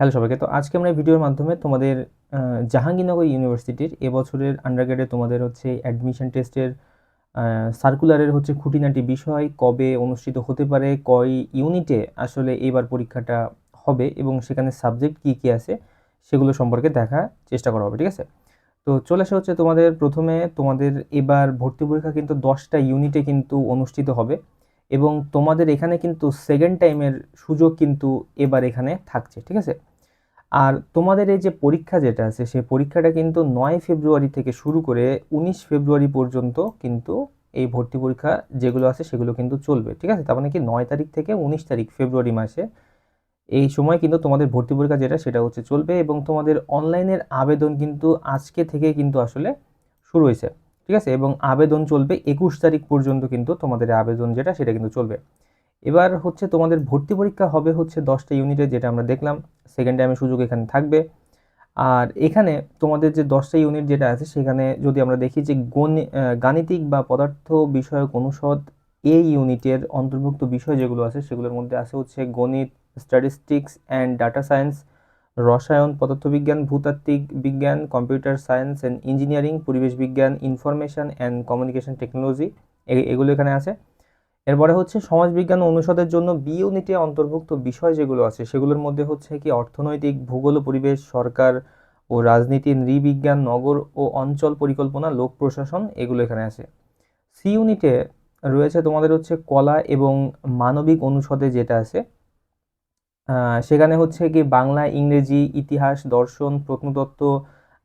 Hello সবাইকে। তো আজকে আমরা ভিডিওর মাধ্যমে তোমাদের জাহাঙ্গীরনগর ইউনিভার্সিটির এবছরের আন্ডারগ্রেডে তোমাদের হচ্ছে অ্যাডমিশন টেস্টের সার্কুলারের হচ্ছে খুঁটিনাটি বিষয়, কবে অনুষ্ঠিত হতে পারে, কয় ইউনিটে আসলে এবার পরীক্ষাটা হবে এবং সেখানে সাবজেক্ট কী কী আছে সেগুলো সম্পর্কে দেখা চেষ্টা করা হবে, ঠিক আছে? তো চলে আসা হচ্ছে তোমাদের প্রথমে তোমাদের এবার ভর্তি পরীক্ষা কিন্তু দশটা ইউনিটে কিন্তু অনুষ্ঠিত হবে। এবং তোমাদের এখানে কিন্তু সেকেন্ড টাইমের সুযোগ কিন্তু এবার এখানে থাকছে, ঠিক আছে? আর তোমাদের এই যে পরীক্ষা যেটা আছে, সেই পরীক্ষাটা কিন্তু নয় ফেব্রুয়ারি থেকে শুরু করে উনিশ ফেব্রুয়ারি পর্যন্ত কিন্তু এই ভর্তি পরীক্ষা যেগুলো আছে সেগুলো কিন্তু চলবে, ঠিক আছে? তার মানে কি নয় তারিখ থেকে উনিশ তারিখ ফেব্রুয়ারি মাসে এই সময় কিন্তু তোমাদের ভর্তি পরীক্ষা যেটা, সেটা হচ্ছে চলবে এবং তোমাদের অনলাইনের আবেদন কিন্তু আজকে থেকে কিন্তু আসলে শুরু হয়েছে। ঠিক আছে? এবং আবেদন চলবে একুশ তারিখ পর্যন্ত কিন্তু তোমাদের আবেদন যেটা, সেটা কিন্তু চলবে। এবার হচ্ছে তোমাদের ভর্তি পরীক্ষা হবে হচ্ছে দশটা ইউনিটে যেটা আমরা দেখলাম। সেকেন্ড টাইমের সুযোগ এখানে থাকবে। আর এখানে তোমাদের যে দশটা ইউনিট যেটা আছে, সেখানে যদি আমরা দেখি যে গণি- গাণিতিক বা পদার্থ বিষয়ক অনুষদ এই ইউনিটের অন্তর্ভুক্ত বিষয় যেগুলো আছে, সেগুলোর মধ্যে আছে হচ্ছে গণিত স্ট্যাটিস্টিক্স অ্যান্ড ডাটা সায়েন্স রসায়ন, পদার্থবিজ্ঞান, ভূতাত্ত্বিক বিজ্ঞান, কম্পিউটার সায়েন্স অ্যান্ড ইঞ্জিনিয়ারিং, পরিবেশ বিজ্ঞান, ইনফরমেশন অ্যান্ড কমিউনিকেশন টেকনোলজি এগুলো এখানে আছে। এরপরে হচ্ছে সমাজবিজ্ঞান অনুষদের জন্য বি ইউনিটে অন্তর্ভুক্ত বিষয় যেগুলো আছে, সেগুলোর মধ্যে হচ্ছে কি অর্থনৈতিক, ভূগোল পরিবেশ, সরকার ও রাজনীতি, নৃবিজ্ঞান, নগর ও অঞ্চল পরিকল্পনা, লোক প্রশাসন, এগুলো এখানে আছে। সি ইউনিটে রয়েছে তোমাদের হচ্ছে কলা এবং মানবিক অনুষদে যেটা আছে সেখানে হচ্ছে কি বাংলা, ইংরেজি, ইতিহাস, দর্শন, প্রত্নতত্ত্ব,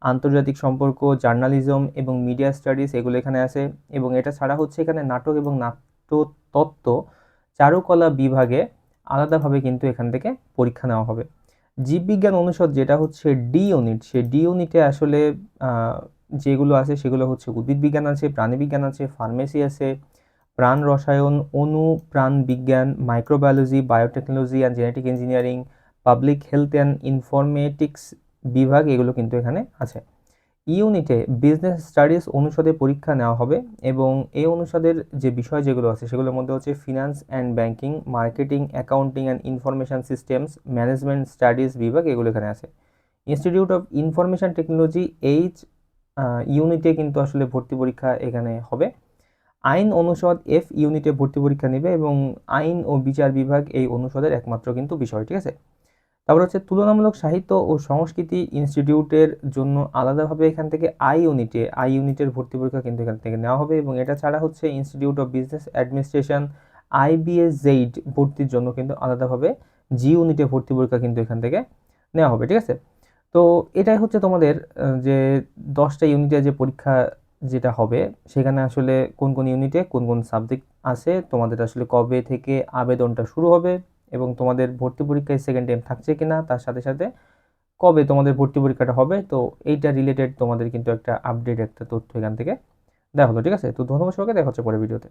আন্তর্জাতিক সম্পর্ক, জার্নালিজম এবং মিডিয়া স্টাডিজ এগুলো এখানে আছে এবং এটা ছাড়া হচ্ছে এখানে নাটক এবং নাট্যতত্ত্ব চারুকলা বিভাগে আলাদাভাবে কিন্তু এখান থেকে পরীক্ষা নেওয়া হবে। জীববিজ্ঞান অনুষদ যেটা হচ্ছে ডি ইউনিট সে ডি ইউনিটে আসলে যেগুলো আছে সেগুলো হচ্ছে উদ্ভিদ বিজ্ঞান আছে প্রাণীবিজ্ঞান আছে ফার্মেসি আছে প্রাণ রসায়ন অণু প্রাণ বিজ্ঞান microbiology biotechnology and genetic engineering public health and informatics বিভাগ এগুলো কিন্তু এখানে আছে। ইউনিটে বিজনেস স্টাডিজ অনুষদে পরীক্ষা নেওয়া হবে এবং এই অনুষদের যে বিষয় যেগুলো আছে সেগুলোর মধ্যে হচ্ছে finance and banking marketing accounting and information systems management studies বিভাগ এগুলো এখানে আছে। Institute of information technology H ইউনিটে কিন্তু আসলে ভর্তি পরীক্ষা এখানে হবে। আইন অনুষদ এফ ইউনিটে ভর্তি পরীক্ষা নেবে এবং আইন ও বিচার বিভাগ এই অনুষদের একমাত্র কিন্তু বিষয়, ঠিক আছে? তারপর হচ্ছে তুলনামূলক সাহিত্য ও সংস্কৃতি ইনস্টিটিউটের জন্য আলাদাভাবে এখান থেকে আই ইউনিটে আই ইউনিটের ভর্তি পরীক্ষা কিন্তু এখান থেকে নেওয়া হবে এবং এটা ছাড়া হচ্ছে institute of business administration IBS jade ভর্তির জন্য কিন্তু আলাদাভাবে জি ইউনিটে ভর্তি পরীক্ষা কিন্তু এখান থেকে নেওয়া হবে, ঠিক আছে? তো এটাই হচ্ছে তোমাদের যে দশটা ইউনিটে যে পরীক্ষা যেটা হবে, সেখানে আসলে কোন কোন ইউনিটে কোন কোন সাবজেক্ট আছে, তোমাদের আসলে কবে থেকে আবেদনটা শুরু হবে এবং তোমাদের ভর্তি পরীক্ষায় সেকেন্ড টাইম থাকছে কি না তার সাথে সাথে কবে তোমাদের ভর্তি পরীক্ষাটা হবে, তো এইটা রিলেটেড তোমাদের কিন্তু একটা আপডেট একটা তথ্য এখান থেকে দেখা হলো, ঠিক আছে? তো ধন্যবাদ সবাইকে, দেখা হচ্ছে পরে ভিডিওতে